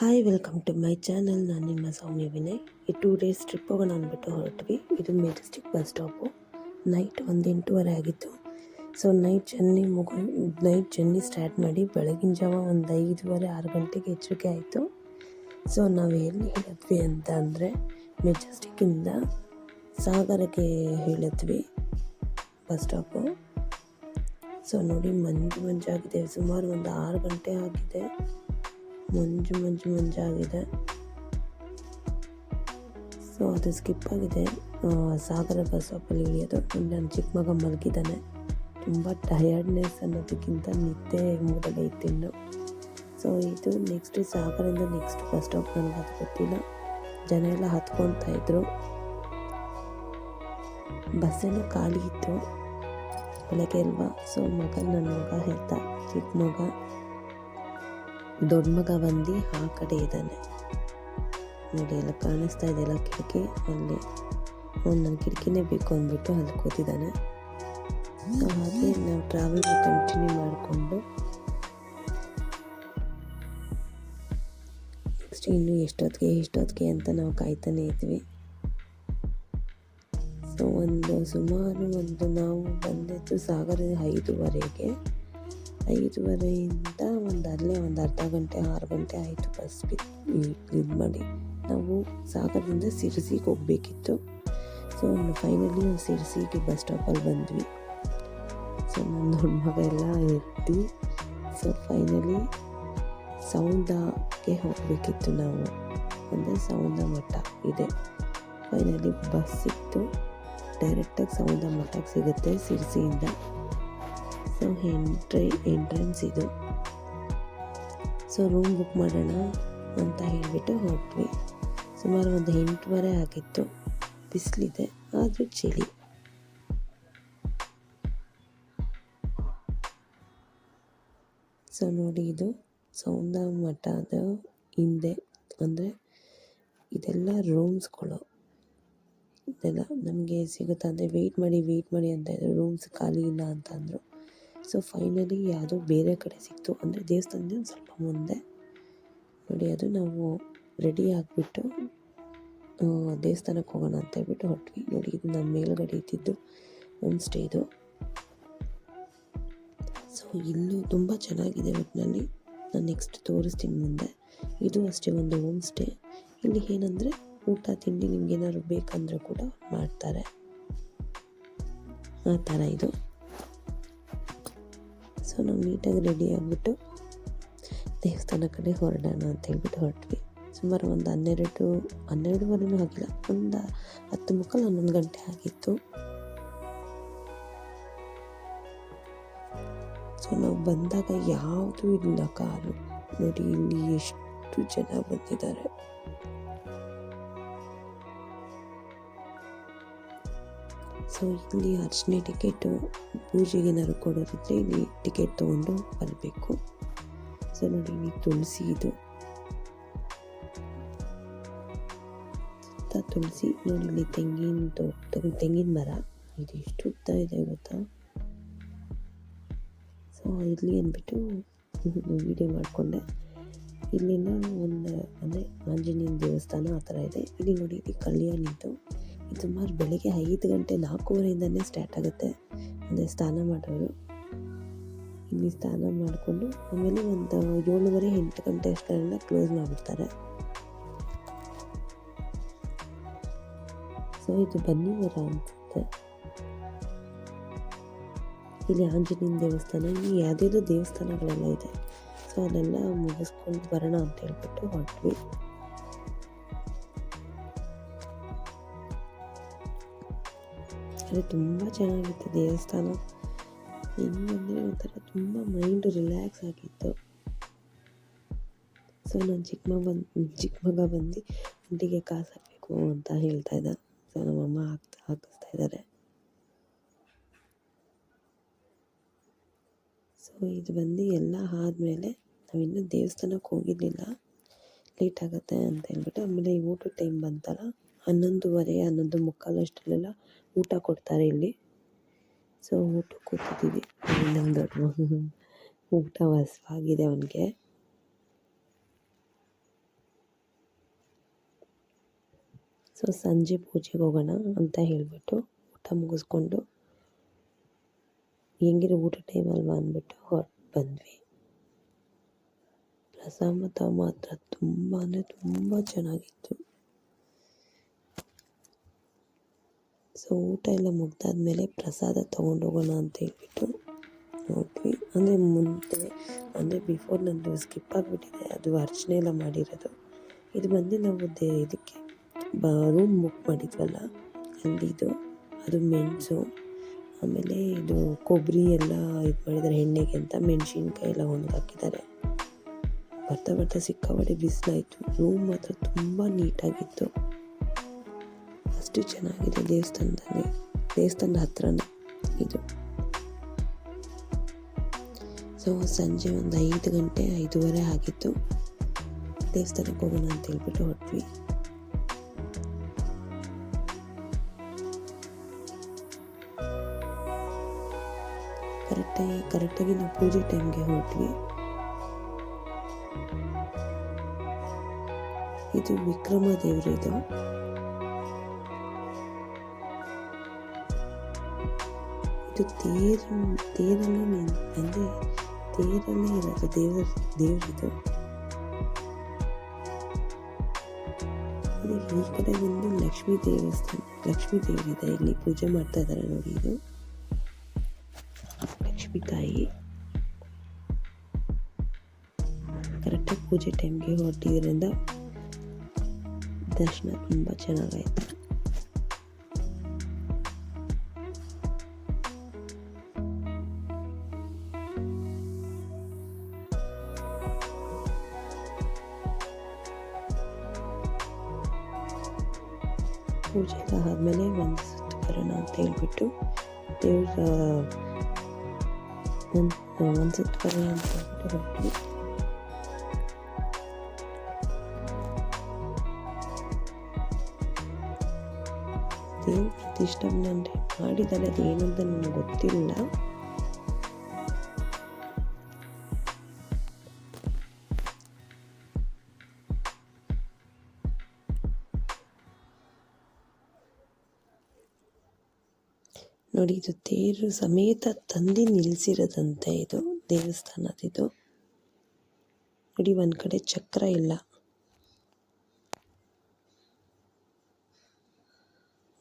Hi welcome to my channel ನಾನು ನಿಮ್ಮ ಸೌಮ್ಯ ವಿನಯ್. ಈ ಟೂ ಡೇಸ್ ಟ್ರಿಪ್ ಹೋಗೋಣ ಅಂದ್ಬಿಟ್ಟು ಹೊರಟ್ವಿ. ಇದು ಮೆಜೆಸ್ಟಿಕ್ ಬಸ್ ಸ್ಟಾಪು ನೈಟ್ ಒಂದು ಎಂಟೂವರೆ ಆಗಿತ್ತು. ಸೊ ನೈಟ್ ಜರ್ನಿ ಮುಗು ನೈಟ್ ಜರ್ನಿ ಸ್ಟಾರ್ಟ್ ಮಾಡಿ ಬೆಳಗಿನ ಜಾವ ಒಂದು ಐದೂವರೆ, ಆರು ಗಂಟೆಗೆ ಎಚ್ಚರಿಕೆ ಆಯಿತು. ಸೊ ನಾವು ಎಲ್ಲಿ ಹೇಳಿದ್ವಿ ಅಂತ ಅಂದರೆ ಮೆಜೆಸ್ಟಿಕ್ಕಿಂದ ಸಾಗರಕ್ಕೆ ಹೇಳಿದ್ವಿ ಬಸ್ ಸ್ಟಾಪು ಸೊ ನೋಡಿ ಮಂಜು ಮಂಜಾಗಿದೆ ಸುಮಾರು ಒಂದು ಆರು ಗಂಟೆ ಆಗಿದೆ. ಮಂಜು ಮಂಜು, ಮಂಜಾಗಿದೆ. ಸೊ ಅದು ಸ್ಕಿಪ್ ಆಗಿದೆ. ಸಾಗರ ಸ್ಟಾಪಲ್ಲಿ ಇಳಿಯೋದು. ನನ್ನ ಚಿಕ್ಕ ಮಗ ಮಲಗಿದ್ದಾನೆ. ತುಂಬ ಟಯರ್ಡ್ನೆಸ್ ಅನ್ನೋದಕ್ಕಿಂತ ನಿದ್ದೆ ಮೂಡಲೇ ಇತ್ತಿನ್ನು ಸೊ ಇದು ನೆಕ್ಸ್ಟ್ ಸಾಗರದಿಂದ ನೆಕ್ಸ್ಟ್ ಬಸ್ ಸ್ಟಾಪ್ ನನಗೆ ಅದು ಗೊತ್ತಿಲ್ಲ. ಜನ ಎಲ್ಲ ಹತ್ಕೊತಾ ಇದ್ರು. ಬಸ್ಸೆಲ್ಲ ಖಾಲಿ ಇತ್ತು. ಬೆಳಗ್ಗೆ ಅಲ್ವಾ? ಸೊ ಮಗ ನನ್ನ ಮಗ ಹೇಳ್ತಾ, ಚಿಕ್ಕ ಮಗ. ದೊಡ್ಡ ಮಗ ಬಂದು ಆ ಕಡೆ ಇದ್ದಾನೆ. ನೋಡಿ ಎಲ್ಲ ಕಾಣಿಸ್ತಾ ಇದೆಯಲ್ಲ ಕಿಟಕಿ. ಅಲ್ಲಿ ಅವ್ನು ನನ್ನ ಕಿಟಕಿನೇ ಬೇಕು ಅಂದ್ಬಿಟ್ಟು ಅಲ್ಲಿ ಕೂತಿದ್ದಾನೆ. ಸೊ ಹಾಗೆ ನಾವು ಟ್ರಾವೆಲ್ ಕಂಟಿನ್ಯೂ ಮಾಡಿಕೊಂಡು ನೆಕ್ಸ್ಟ್ ಇನ್ನೂ ಎಷ್ಟೊತ್ತಿಗೆ ಎಷ್ಟೊತ್ತಿಗೆ ಅಂತ ನಾವು ಕಾಯ್ತಾನೆ ಇದ್ವಿ. ಸೊ ಒಂದು ಸುಮಾರು ಒಂದು ನಾವು ಬಂದಿದ್ದು ಸಾಗರ ಐದೂವರೆಗೆ. ಐದೂವರೆಯಿಂದ ಒಂದು ಅಲ್ಲೇ ಒಂದು ಅರ್ಧ ಗಂಟೆ, ಆರು ಗಂಟೆ ಆಯಿತು ಬಸ್ ಇದು ಮಾಡಿ. ನಾವು ಸಾಗರದಿಂದ ಸಿರ್ಸಿಗೆ ಹೋಗಬೇಕಿತ್ತು. ಸೊ ಫೈನಲಿ ನಾವು ಸಿರ್ಸಿಗೆ ಬಸ್ ಸ್ಟಾಪಲ್ಲಿ ಬಂದ್ವಿ. ಸೊ ನನ್ನ ದೊಡ್ಡ ಮಗ ಎಲ್ಲ ಎತ್ತಿ ಸೊ ಫೈನಲಿ ಸೌಂದಕ್ಕೆ ಹೋಗಬೇಕಿತ್ತು ನಾವು. ಅಂದರೆ ಸೌಂದ ಮಠ ಇದೆ. ಫೈನಲಿ ಬಸ್ ಸಿಕ್ತು. ಡೈರೆಕ್ಟಾಗಿ ಸೌಂದ ಮಠಕ್ಕೆ ಸಿಗುತ್ತೆ ಸಿರಸಿಯಿಂದ. ಸೊ ಎಂಟ್ರಿ ಎಂಟ್ರೆನ್ಸ್ ಇದು. ಸೊ ರೂಮ್ ಬುಕ್ ಮಾಡೋಣ ಅಂತ ಹೇಳಿಬಿಟ್ಟು ಹೊರಟ್ವಿ ಸುಮಾರು ಒಂದು ಎಂಟುವರೆ ಆಗಿತ್ತು. ಬಿಸಿಲಿದೆ, ಆದರೂ ಚಳಿ. ಸೊ ನೋಡಿ ಇದು ಸೌಂದ ಮಠದ ಹಿಂದೆ. ಅಂದರೆ ಇದೆಲ್ಲ ರೂಮ್ಸ್ಗಳು. ಇದೆಲ್ಲ ನಮಗೆ ಸಿಗುತ್ತಾ ಅಂದರೆ ವೆಯ್ಟ್ ಮಾಡಿ ವೆಯ್ಟ್ ಮಾಡಿ ಅಂತ ಇದ್ರು. ರೂಮ್ಸ್ ಖಾಲಿ ಇಲ್ಲ ಅಂತ ಅಂದರು ಸೊ ಫೈನಲಿ ಯಾವುದೋ ಬೇರೆ ಕಡೆ ಸಿಕ್ತು. ಅಂದರೆ ದೇವಸ್ಥಾನದಿಂದ ಒಂದು ಸ್ವಲ್ಪ ಮುಂದೆ. ನೋಡಿ, ಅದು ನಾವು ರೆಡಿ ಆಗಿಬಿಟ್ಟು ದೇವಸ್ಥಾನಕ್ಕೆ ಹೋಗೋಣ ಅಂತ ಹೇಳ್ಬಿಟ್ಟು ಹೊಟ್ವಿ ನೋಡಿ, ಇದು ನಮ್ಮ ಮೇಲ್ಗಡೆ ಇದ್ದಿದ್ದು ಹೋಮ್ ಸ್ಟೇ ಇದು. ಸೊ ಇಲ್ಲೂ ತುಂಬ ಚೆನ್ನಾಗಿದೆ ಒಟ್ಟಿನಲ್ಲಿ ನಾನು ನೆಕ್ಸ್ಟ್ ತೋರಿಸ್ತೀನಿ ಮುಂದೆ. ಇದು ಅಷ್ಟೇ ಒಂದು ಹೋಮ್ ಸ್ಟೇ ಇಲ್ಲಿ ಏನಂದರೆ ಊಟ, ತಿಂಡಿ ನಿಮ್ಗೆ ಏನಾದ್ರು ಬೇಕಂದ್ರೆ ಕೂಡ ಮಾಡ್ತಾರೆ. ಆ ಥರ ಇದು. ಸೊ ನಾವು ನೀಟಾಗಿ ರೆಡಿ ಆಗಿಬಿಟ್ಟು ದೇವಸ್ಥಾನ ಕಡೆ ಹೊರಡೋಣ ಅಂತ ಹೇಳ್ಬಿಟ್ಟು ಹೊರಟ್ವಿ. ಸುಮಾರು ಒಂದು ಹನ್ನೆರಡು, ಹನ್ನೆರಡುವರೆನೂ ಆಗಿಲ್ಲ, ಒಂದು ಹತ್ತು ಮುಕ್ಕಾಲು ಹನ್ನೊಂದು ಗಂಟೆ ಆಗಿತ್ತು. ಸೊ ನಾವು ಬಂದಾಗ ಯಾವುದೂ ಇಲ್ಲ ಕಾರು. ನೋಡಿ, ಇಲ್ಲಿ ಎಷ್ಟು ಜನ ಬಂದಿದ್ದಾರೆ. ಸೊ ಇಲ್ಲಿ ಅರ್ಚನೆ ಟಿಕೆಟು ಪೂಜೆಗೆ ಏನಾದ್ರು ಕೊಡೋದಿದ್ರೆ ಇಲ್ಲಿ ಟಿಕೆಟ್ ತೊಗೊಂಡು ಬರಬೇಕು. ಸೊ ನೋಡಿ, ಇಲ್ಲಿ ತುಳಸಿ ಇದು. ಸುತ್ತ ತುಳಸಿ, ನೋಡಿ, ಇಲ್ಲಿ ತೆಂಗಿನ ತೋಟ ತೆಂಗಿನ ಮರ. ಇದು ಎಷ್ಟು ಉದ್ದ ಇದೆ ಗೊತ್ತಾ? ಸೊ ಇಲ್ಲಿ ಅಂದ್ಬಿಟ್ಟು ವಿಡಿಯೋ ಮಾಡಿಕೊಂಡೆ. ಇಲ್ಲಿನ ಒಂದು, ಅಂದರೆ, ಆಂಜನೇಯನ ದೇವಸ್ಥಾನ ಆ ಥರ ಇದೆ. ಇಲ್ಲಿ ನೋಡಿ, ಇಲ್ಲಿ ಕಲ್ಯಾಣಿದು. ಇದು ಸುಮಾರು ಬೆಳಿಗ್ಗೆ ಐದು ಗಂಟೆ ನಾಲ್ಕೂವರೆಯಿಂದನೇ ಸ್ಟಾರ್ಟ್ ಆಗುತ್ತೆ. ಅಂದರೆ ಸ್ನಾನ ಮಾಡೋರು. ಇಲ್ಲಿ ಸ್ನಾನ ಮಾಡಿಕೊಂಡು ಆಮೇಲೆ ಒಂದು ಏಳುವರೆ ಎಂಟು ಗಂಟೆ ಅಷ್ಟರಲ್ಲ ಕ್ಲೋಸ್ ಮಾಡಿಬಿಡ್ತಾರೆ. ಸೊ ಇದು ಬನ್ನಿ ಮರ ಅನ್ಸುತ್ತೆ. ಇಲ್ಲಿ ಆಂಜನೇಯನ ದೇವಸ್ಥಾನ, ಇಲ್ಲಿ ಯಾವುದೇ ದೇವಸ್ಥಾನಗಳೆಲ್ಲ ಇದೆ. ಸೊ ಅದೆಲ್ಲ ಮುಗಿಸ್ಕೊಂಡು ಬರೋಣ ಅಂತ ಹೇಳ್ಬಿಟ್ಟು ಹೊರಟ್ವಿ. ಅದು ತುಂಬ ಚೆನ್ನಾಗಿತ್ತು ದೇವಸ್ಥಾನ. ಹೆಂಗಂದರೆ ಒಂಥರ ತುಂಬ ಮೈಂಡ್ ರಿಲ್ಯಾಕ್ಸ್ ಆಗಿತ್ತು. ಸೊ ನಾನು ಚಿಕ್ಕ ಬಂದು ಚಿಕ್ಕ ಮಗ ಬಂದು ಇಂಟಿಗೆ ಕಾಸು ಹಾಕಬೇಕು ಅಂತ ಹೇಳ್ತಾ ಇದ್ದ. ಸೊ ನಮ್ಮಮ್ಮ ಹಾಕ್ತಾ, ಹಾಕಿಸ್ತಾ ಇದ್ದಾರೆ ಸೊ ಇದು ಬಂದು ಎಲ್ಲ ಆದಮೇಲೆ ನಾವಿನ್ನೂ ದೇವಸ್ಥಾನಕ್ಕೆ ಹೋಗಿರಲಿಲ್ಲ. ಲೇಟ್ ಆಗುತ್ತೆ ಅಂತ ಹೇಳ್ಬಿಟ್ಟು ಆಮೇಲೆ ಊಟದ ಟೈಮ್ ಬಂತಲ್ಲ, ಹನ್ನೊಂದುವರೆ, ಹನ್ನೊಂದು ಮುಕ್ಕಾಲು ಅಷ್ಟರಲ್ಲೆಲ್ಲ ಊಟ ಕೊಡ್ತಾರೆ ಇಲ್ಲಿ. ಸೊ ಊಟ ಕೂತಿದ್ದೀವಿ ಇನ್ನೊಂದು ದೊಡ್ಡ ಊಟ ವಸವಾಗಿದೆ ಅವನಿಗೆ. ಸೊ ಸಂಜೆ ಪೂಜೆಗೆ ಹೋಗೋಣ ಅಂತ ಹೇಳಿಬಿಟ್ಟು ಊಟ ಮುಗಿಸ್ಕೊಂಡು ಹೆಂಗಿರೋ ಊಟ ಟೈಮಲ್ವಾ ಅಂದ್ಬಿಟ್ಟು ಹೊರಟು ಬಂದ್ವಿ. ಪ್ರಸಾದ ಮಾತ್ರ ತುಂಬ ಅಂದರೆ ತುಂಬ ಚೆನ್ನಾಗಿತ್ತು. ಸೊ ಊಟ ಎಲ್ಲ ಮುಗ್ದಾದ್ಮೇಲೆ ಪ್ರಸಾದ ತೊಗೊಂಡೋಗೋಣ ಅಂತ ಹೇಳ್ಬಿಟ್ಟು ಹೋದ್ವಿ ಅಂದರೆ ಮುಂದೆ, ಅಂದರೆ ಬಿಫೋರ್ ನಂದು ಸ್ಕಿಪ್ ಆಗಿಬಿಟ್ಟಿದೆ. ಅದು ಅರ್ಚನೆ ಎಲ್ಲ ಮಾಡಿರೋದು. ಇದು ಬಂದು ನಾವು ದೇ, ಇದಕ್ಕೆ ಬ ರೂಮ್ ಬುಕ್ ಮಾಡಿದ್ವಲ್ಲ, ಅಲ್ಲಿದು. ಅದು ಮೆಣಸು, ಆಮೇಲೆ ಇದು ಕೊಬ್ಬರಿ ಎಲ್ಲ ಇದು ಮಾಡಿದ್ದಾರೆ, ಎಣ್ಣೆಗೆ ಅಂತ ಮೆಣಸಿನ್ಕಾಯಿ ಎಲ್ಲ ಒಣಗಾಕಿದ್ದಾರೆ ಬರ್ತಾ ಬರ್ತಾ ಸಿಕ್ಕಾಪಟ್ಟೆ ಬಿಸಿಲಾಯಿತು. ರೂಮ್ ಮಾತ್ರ ತುಂಬ ನೀಟಾಗಿತ್ತು ಅಷ್ಟು ಚೆನ್ನಾಗಿದೆ ದೇವಸ್ಥಾನದಲ್ಲಿ. ದೇವಸ್ಥಾನದ ಹತ್ರನೇ ಇದು. ಸೊ ಸಂಜೆ ಒಂದು ಐದು ಗಂಟೆ, ಐದೂವರೆ ಆಗಿತ್ತು. ದೇವಸ್ಥಾನಕ್ಕೆ ಹೋಗೋಣ ಅಂತ ಹೇಳ್ಬಿಟ್ಟು ಹೊಟ್ವಿ ಕರೆಕ್ಟಾಗಿ ಕರೆಕ್ಟಾಗಿ ನಾವು ಪೂಜೆ ಟೈಮ್ಗೆ ಹೊರಟ್ವಿ. ಇದು ವಿಕ್ರಮ ದೇವರಿದು ಇದು ತೇರು ತೇರಲ್ಲಿ ನೀನು ಅಂದರೆ ತೇರಲ್ಲೇ ಇರೋದು ದೇವರ ದೇವರಿದು ಈ ಕಡೆ ಬಂದು ಲಕ್ಷ್ಮೀ ದೇವಸ್ಥಾನ ಲಕ್ಷ್ಮೀ ದೇವರಿದೆ ಇಲ್ಲಿ ಪೂಜೆ ಮಾಡ್ತಾ ಇದ್ದಾರೆ ನೋಡಿ ಇದು ಲಕ್ಷ್ಮೀ ತಾಯಿ ಕರೆಕ್ಟಾಗಿ ಪೂಜೆ ಟೈಮ್ಗೆ ಹೊರಟಿದ್ರಿಂದ ದರ್ಶನ ತುಂಬ ಚೆನ್ನಾಗಾಯ್ತು ಪೂಜೆ ಎಲ್ಲ ಆದಮೇಲೆ ಒಂದು ಸುತ್ತು ಬರೋಣ ಅಂತ ಹೇಳಿಬಿಟ್ಟು ದೇವ್ರ ಒಂದು ಒಂದು ಸುತ್ತು ಬರೋಣ ಅಂತ ಹೇಳ್ಬಿಟ್ಟು ಹೊರಟ್ವಿ ದೇವ್ರ ಪ್ರತಿಷ್ಠಾಪನೆ ಅಂದರೆ ಮಾಡಿದ್ದಾರೆ ಅದು ಏನಂತ ನನಗೆ ಗೊತ್ತಿಲ್ಲ. ನೋಡಿ ಇದು ತೇರು ಸಮೇತ ತಂದಿ ನಿಲ್ಲಿಸಿರೋದಂತೆ ಇದು, ದೇವಸ್ಥಾನದಿದು. ನೋಡಿ ಒಂದು ಕಡೆ ಚಕ್ರ ಇಲ್ಲ.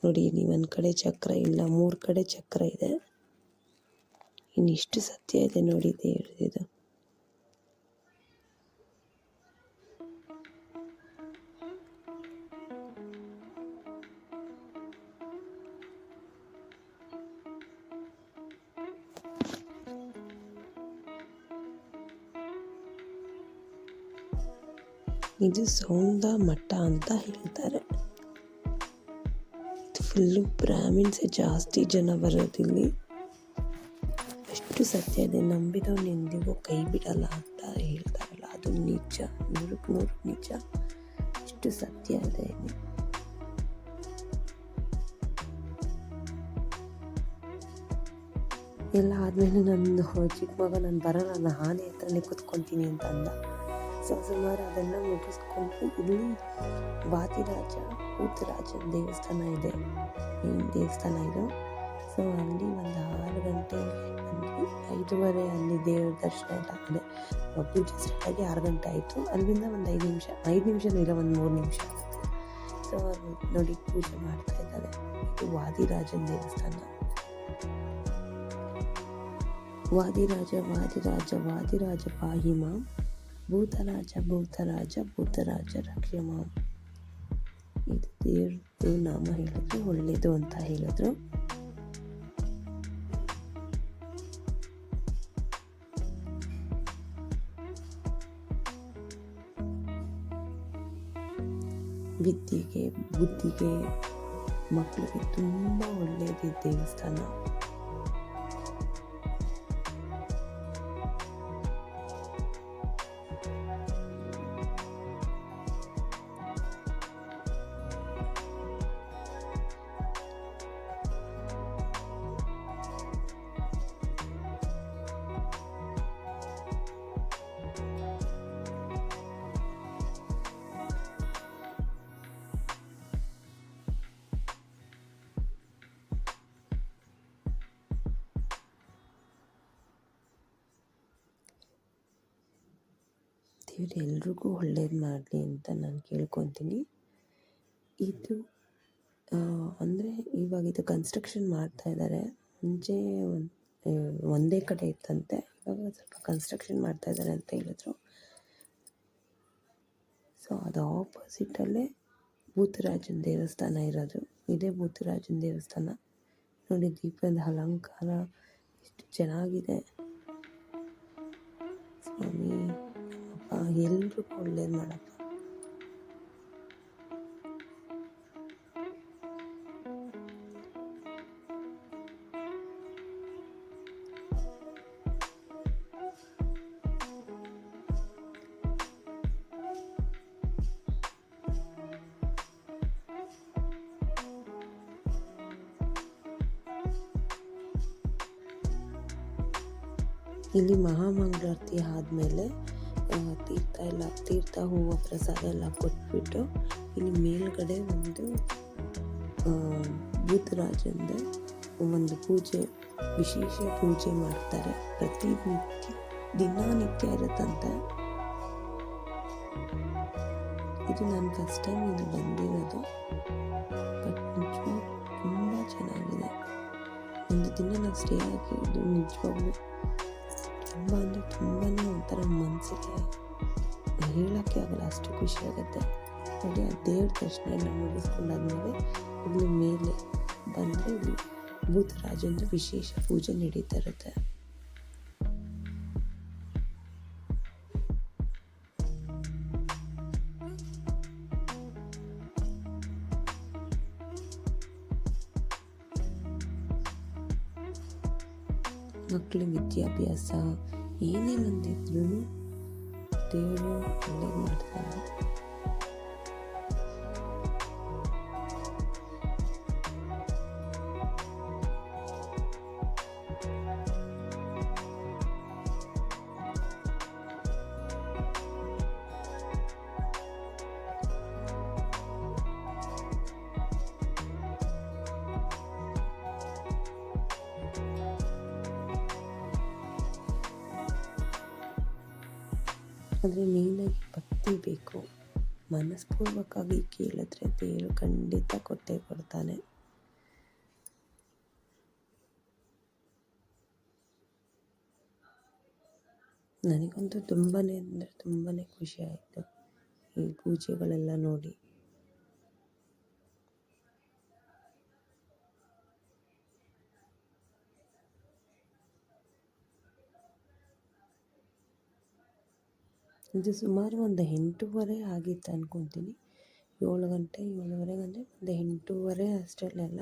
ನೋಡಿ ನೀವು ಒಂದು ಕಡೆ ಚಕ್ರ ಇಲ್ಲ, ಮೂರು ಕಡೆ ಚಕ್ರ ಇದೆ. ಇನ್ನಿಷ್ಟು ಸತ್ಯ ಇದೆ ನೋಡಿ ದೇವ್ರದ್ದು. ಇದು ಸೌಂದ ಮಠ ಅಂತ ಹೇಳ್ತಾರೆ. ಫುಲ್ಲು ಬ್ರಾಹ್ಮಿನ್ಸೇ ಜಾಸ್ತಿ ಜನ ಬರೋದಿಲ್ಲಿ ಅಷ್ಟು ಸತ್ಯ ಇದೆ ನಂಬಿದವನು ಎಂದಿಗೂ ಕೈ ಬಿಡಲ್ಲ ಅಂತ ಹೇಳ್ತಾರಲ್ಲ, ಅದು ನಿಜ ನೂರಕ್ಕೆ ನೂರು ನಿಜ. ಅಷ್ಟು ಸತ್ಯ ಇದೆ ಎಲ್ಲ ಆದಮೇಲೆ ನನ್ನ ಚಿಕ್ಕ ಮಗ ನಾನು ಬರೋಲ್ಲ, ನಾನು ಆನೆ ಹತ್ರನೇ ಕೂತ್ಕೊತೀನಿ ಅಂತ ಅಂದ. ಸುಮಾರು ಅದನ್ನು ಮುಗಿಸ್ಕೊಂಡು ಇಲ್ಲಿ ವಾದಿರಾಜ ಕೂತರಾಜ ದೇವಸ್ಥಾನ ಇದೆ. ದೇವಸ್ಥಾನ ಇದು. ಸೊ ಅಲ್ಲಿ ಒಂದು ಆರು ಗಂಟೆ ಬಂದ್ವಿ ಐದೂವರೆ ಅಲ್ಲಿ ದೇವರ ದರ್ಶನ ಎಲ್ಲ ಆಗಿದೆ. ಪೂಜೆ ಸ್ಟಾರ್ಟ್ ಆಗಿ ಆರು ಗಂಟೆ ಆಯಿತು. ಅಲ್ಲಿಂದ ಒಂದು ಐದು ನಿಮಿಷ, ಐದು ನಿಮಿಷನೂ ಇಲ್ಲ, ಒಂದು ಮೂರು ನಿಮಿಷ. ಸೊ ಅವರು ನೋಡಿ ಪೂಜೆ ಮಾಡ್ತಾ ಇದ್ದಾರೆ. ಇದು ವಾದಿರಾಜನ ದೇವಸ್ಥಾನ. ವಾದಿರಾಜ ವಾದಿರಾಜ ವಾದಿರಾಜ ಪಾಹಿ ಮಾಂ ಭೂತರಾಜ ಭೂತರಾಜ ಭೂತರಾಜ ರಕ್ಷ ಮಾಂ ಇದು ದೇವ್ರದ್ದು ನಾಮ ಹೇಳಿದ್ರು ಒಳ್ಳೇದು ಅಂತ ಹೇಳಿದ್ರು ವಿದ್ಯೆಗೆ ಬುದ್ಧಿಗೆ ಮಕ್ಕಳಿಗೆ ತುಂಬ ಒಳ್ಳೆಯದು ಈ ದೇವಸ್ಥಾನ ದೇವ್ರು ಎಲ್ರಿಗೂ ಒಳ್ಳೇದು ಮಾಡಲಿ ಅಂತ ನಾನು ಕೇಳ್ಕೊತೀನಿ. ಇದು ಅಂದರೆ ಇವಾಗ ಇದು ಕನ್ಸ್ಟ್ರಕ್ಷನ್ ಮಾಡ್ತಾ ಇದ್ದಾರೆ ಮುಂಚೆ ಒಂದ್- ಕಡೆ ಇತ್ತಂತೆ. ಇವಾಗ ಸ್ವಲ್ಪ ಕನ್ಸ್ಟ್ರಕ್ಷನ್ ಮಾಡ್ತಾ ಇದ್ದಾರೆ ಅಂತ ಹೇಳಿದ್ರು. ಸೊ ಅದು ಆಪೋಸಿಟಲ್ಲೇ ಭೂತರಾಜನ ದೇವಸ್ಥಾನ ಇರೋದು. ಇದೇ ಭೂತರಾಜನ ದೇವಸ್ಥಾನ. ನೋಡಿ ದೀಪದ ಅಲಂಕಾರ ಎಷ್ಟು ಚೆನ್ನಾಗಿದೆ. ಎಲ್ರಿಗೂ ಒಳ್ಳೇದು ಮಾಡಪ್ಪ ಇಲ್ಲಿ ಮಹಾಮಂಗಳಾರತಿ ಆದಮೇಲೆ ತೀರ್ಥ ಎಲ್ಲ, ತೀರ್ಥ ಹೂವು ಪ್ರಸಾದ ಎಲ್ಲ ಕೊಟ್ಬಿಟ್ಟು ಇಲ್ಲಿ ಮೇಲ್ಗಡೆ ಒಂದು ಭೂತರಾಜಂದು ಒಂದು ಪೂಜೆ, ವಿಶೇಷ ಪೂಜೆ ಮಾಡ್ತಾರೆ. ಪ್ರತಿ ನಿತ್ಯ ದಿನನಿತ್ಯ ಇರುತ್ತಂತೆ. ಇದು ನಾನು ಫಸ್ಟ್ ಟೈಮ್ ಇಲ್ಲಿ ಬಂದಿರೋದು. ಬಟ್ ನಿಜವಾಗ್ಲೂ ತುಂಬ ಚೆನ್ನಾಗಿದೆ. ಒಂದು ದಿನ ನಾವು ಸ್ಟೇ ಆಗಿರೋದು ನಿಜವಾಗ್ಲೂ ತುಂಬ ಅಂದರೆ ತುಂಬಾ ಒಂಥರ ಮನಸ್ಸಿಗೆ ಹೇಳೋಕ್ಕೆ ಆಗಲ್ಲ, ಅಷ್ಟು ಖುಷಿಯಾಗುತ್ತೆ ನೋಡಿ, ಆ ದೇವ್ರ ದರ್ಶನ ಎಲ್ಲ ಮುಗಿಸ್ಕೊಂಡಾದ್ಮೇಲೆ ಇಲ್ಲಿ ಮೇಲೆ ಬಂದರೆ ಇಲ್ಲಿ ಭೂತರಾಜಂದು ವಿಶೇಷ ಪೂಜೆ ನಡೀತಾ ಇರುತ್ತೆ. ವಿದ್ಯಾಭ್ಯಾಸ ಏನೇ ಬಂದಿದ್ರು ದೇವರು ಒಳ್ಳೇದು ಮಾಡ್ತಾನೆ. ಆದರೆ ಮೇಯ್ನಾಗಿ ಭಕ್ತಿ ಬೇಕು. ಮನಸ್ಪೂರ್ವಕವಾಗಿ ಕೇಳಿದ್ರೆ ದೇವರು ಖಂಡಿತ ಕೊಟ್ಟೇ ಕೊಡ್ತಾನೆ. ನನಗಂತೂ ತುಂಬಾ ಅಂದರೆ ತುಂಬಾ ಖುಷಿ ಆಯಿತು ಈ ಪೂಜೆಗಳೆಲ್ಲ ನೋಡಿ. ಇದು ಸುಮಾರು ಒಂದು ಎಂಟೂವರೆ ಆಗಿತ್ತು ಅಂದ್ಕೊತೀನಿ ಏಳು ಗಂಟೆ ಏಳುವರೆಗೆ ಅಂದರೆ ಒಂದು ಎಂಟೂವರೆ ಅಷ್ಟರಲ್ಲೆಲ್ಲ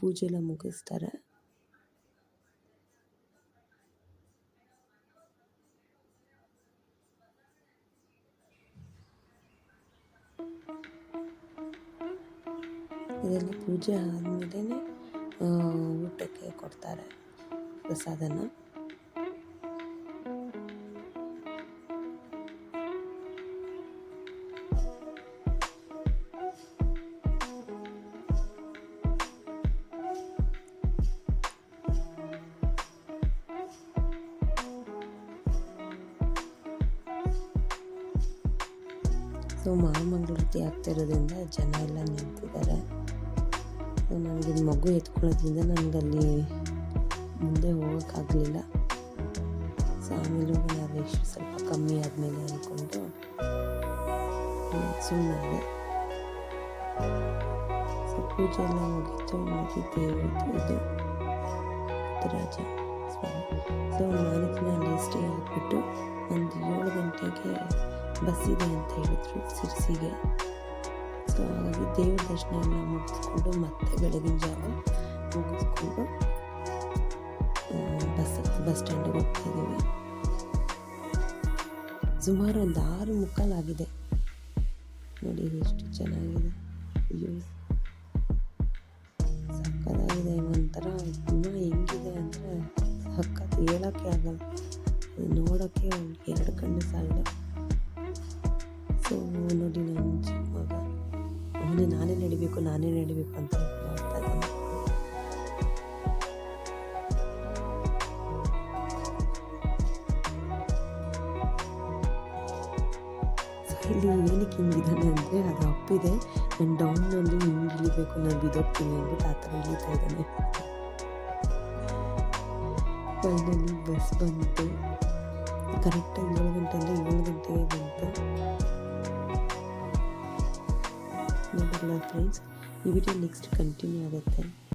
ಪೂಜೆ ಎಲ್ಲ ಮುಗಿಸ್ತಾರೆ. ಇದೆಲ್ಲ ಪೂಜೆ ಆದಮೇಲೆ ಊಟಕ್ಕೆ ಕೊಡ್ತಾರೆ ಪ್ರಸಾದನ. ಮಹಾಮಂಗಳಾರತಿ ಆಗ್ತಿರೋದ್ರಿಂದ ಜನ ಎಲ್ಲ ನಿಂತಿದ್ದಾರೆ. ನನಗೆ ಮಗು ಎತ್ಕೊಳ್ಳೋದ್ರಿಂದ ನನಗಲ್ಲಿ ಮುಂದೆ ಹೋಗೋಕ್ಕಾಗಲಿಲ್ಲ. ಸೊ ಆಮೇಲೆ ರಶ್ ಸ್ವಲ್ಪ ಕಮ್ಮಿ ಆದಮೇಲೆ ಅಂದ್ಕೊಂಡು ಸುಮ್ಮನೆ ಸೊ ಪೂಜೆ ಎಲ್ಲ ಮುಗೀತು ಮುಗಿ ದೇವರದ್ದು ಇದು ರಾಜ ಸ್ವಾಮಿ. ಸೊ ಅಲ್ಲಿ ಸ್ಟೇ ಆಗಿಬಿಟ್ಟು ಒಂದು ಏಳು ಗಂಟೆಗೆ ಬಸ್ ಇದೆ ಅಂತ ಹೇಳಿದ್ರು ಸಿರ್ಸಿಗೆ. ಸೊ ದೇವ್ರ ದರ್ಶನ ಎಲ್ಲ ಮುಗಿಸ್ಕೊಂಡು ಮತ್ತೆ ಬೆಳಗಿನ ಜಾವ ಮುಗಿಸ್ಕೊಂಡು ಬಸ್ ಬಸ್ ಸ್ಟ್ಯಾಂಡಿಗೆ ಹೋಗ್ತಾ ಇದ್ದೀವಿ. ಸುಮಾರು ಒಂದು ಆರು ಮುಕ್ಕಾಲಾಗಿದೆ ನೋಡಿ ಎಷ್ಟು ಚೆನ್ನಾಗಿದೆ. ಅಯ್ಯೋ ಸಕ್ಕದಾಗಿದೆ ಒಂಥರ ಇನ್ನೂ ಹೆಂಗಿದೆ ಅಂದರೆ ಸಖತ್ ಹೇಳೋಕ್ಕೆ ಆಗಲ್ಲ. ನೋಡೋಕ್ಕೆ ಎರಡು ಕಣ್ಣು ಸಾಲ ಸೊ ನೋಡಿ ನನ್ನ ಮಗ ಅವನೇ ನಾನೇ ನಡಿಬೇಕು ನಾನೇ ನಡಿಬೇಕು ಅಂತ ಆ್ಯಕ್ಚುಲಿ ಏನಕ್ಕೆ ಹಿಂಗಿದ್ದಾನೆ ಅಂದರೆ ಅದು ಅಪ್ಪಿದೆ. ಆ್ಯಂಡ್ ಡೌನಲ್ಲಿ ಹಿಂಗೆ ಇಳಿಬೇಕು ನಾನು ಬಿದೋಗ್ತೀನಿ ಅಂದ್ಬಿಟ್ಟು ಆ ಥರ ಇಳಿತಾ ಇದ್ದಾನೆ. ಫೈನಲಿ ಬಸ್ ಬಂತು. ಕರೆಕ್ಟಾಗಿ ಏಳು ಗಂಟೆ ಅಂದರೆ ಏಳು ಗಂಟೆಗೆ ಬಂತು. ನೋಡಲ್ಲ ಫ್ರೆಂಡ್ಸ್ ಈ ವಿಡಿಯೋ ನೆಕ್ಸ್ಟ್ ಕಂಟಿನ್ಯೂ ಆಗುತ್ತೆ